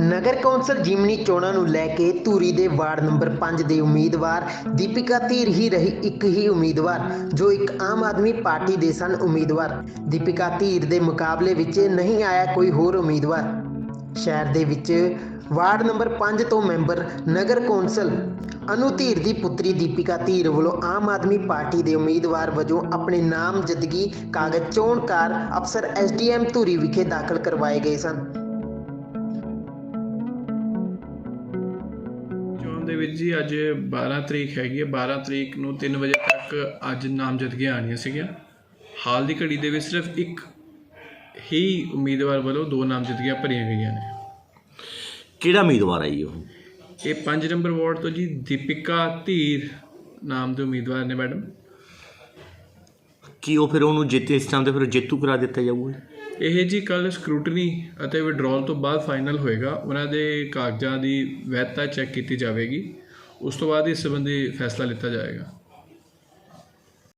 ਨਗਰ council ਜਿਮਨੀ ਚੋਣਾਂ ਨੂੰ ਲੈ ਕੇ ਧੂਰੀ ਦੇ ਵਾਰਡ ਨੰਬਰ 5 ਦੇ ਉਮੀਦਵਾਰ ਦੀਪਿਕਾ ਧੀਰ ਹੀ ਰਹੀ ਇੱਕ ਹੀ ਉਮੀਦਵਾਰ, ਜੋ ਇੱਕ ਆਮ ਆਦਮੀ ਪਾਰਟੀ ਦੇ ਸਨ ਉਮੀਦਵਾਰ। ਦੀਪਿਕਾ ਧੀਰ ਦੇ ਮੁਕਾਬਲੇ ਵਿੱਚ ਨਹੀਂ ਆਇਆ ਕੋਈ ਹੋਰ ਉਮੀਦਵਾਰ। ਸ਼ਹਿਰ ਦੇ ਵਿੱਚ ਵਾਰਡ ਨੰਬਰ 5 ਤੋਂ ਮੈਂਬਰ ਨਗਰ ਕੌਂਸਲ। ਅਨੂ ਧੀਰ ਦੀ ਪੁੱਤਰੀ ਦੀਪਿਕਾ ਧੀਰ ਵੱਲੋਂ ਆਮ ਆਦਮੀ ਪਾਰਟੀ ਦੇ ਉਮੀਦਵਾਰ ਵਜੋਂ ਆਪਣੇ ਨਾਮਜ਼ਦਗੀ ਕਾਗਜ਼ ਚੋਣ ਚੋਣਕਾਰ ਅਫਸਰ ਐਸਡੀਐਮ ਧੂਰੀ ਵਿਖੇ ਦਾਖਲ ਕਰਵਾਏ ਗਏ ਸਨ। ਦੇ ਵਿੱਚ ਜੀ ਅੱਜ 12 ਤਰੀਕ ਹੈਗੀ ਹੈ 12 ਤਰੀਕ ਨੂੰ 3 ਵਜੇ ਤੱਕ ਅੱਜ ਨਾਮਜ਼ਦਗੀਆਂ ਆਣੀਆਂ ਸੀਗੀਆਂ। ਹਾਲ ਦੀ ਘੜੀ ਦੇ ਵਿੱਚ ਸਿਰਫ ਇੱਕ ਹੀ ਉਮੀਦਵਾਰ ਵੱਲੋਂ ਦੋ ਨਾਮਜ਼ਦਗੀਆਂ ਭਰੀਆਂ ਗਈਆਂ ਨੇ। ਕਿਹੜਾ ਉਮੀਦਵਾਰ ਹੈ ਜੀ ਉਹ? ਇਹ 5 ਨੰਬਰ ਵਾਰਡ ਤੋਂ ਜੀ ਦੀਪਿਕਾ ਧੀਰ ਨਾਮ ਦੇ ਉਮੀਦਵਾਰ ਨੇ ਮੈਡਮ। ਕੀ ਉਹ ਫਿਰ ਉਹਨੂੰ ਜਿੱਤੇ ਇਸ ਟਾਈਮ ਤੇ ਫਿਰ ਜੇਤੂ ਕਰਾ ਦਿੱਤਾ ਜਾਊਗਾ? ਇਹ ਜੀ ਕੱਲ ਸਕਰੂਟਨੀ ਅਤੇ ਵਿਡਰਾਅਲ ਤੋਂ ਬਾਅਦ ਫਾਈਨਲ ਹੋਏਗਾ। ਉਹਨਾਂ ਦੇ ਕਾਗਜ਼ਾਂ ਦੀ ਵੈਧਤਾ ਚੈੱਕ ਕੀਤੀ ਜਾਵੇਗੀ। ਉਸ ਤੋਂ ਬਾਅਦ ਇਸ ਸੰਬੰਧੀ ਫੈਸਲਾ ਲਿੱਤਾ ਜਾਏਗਾ।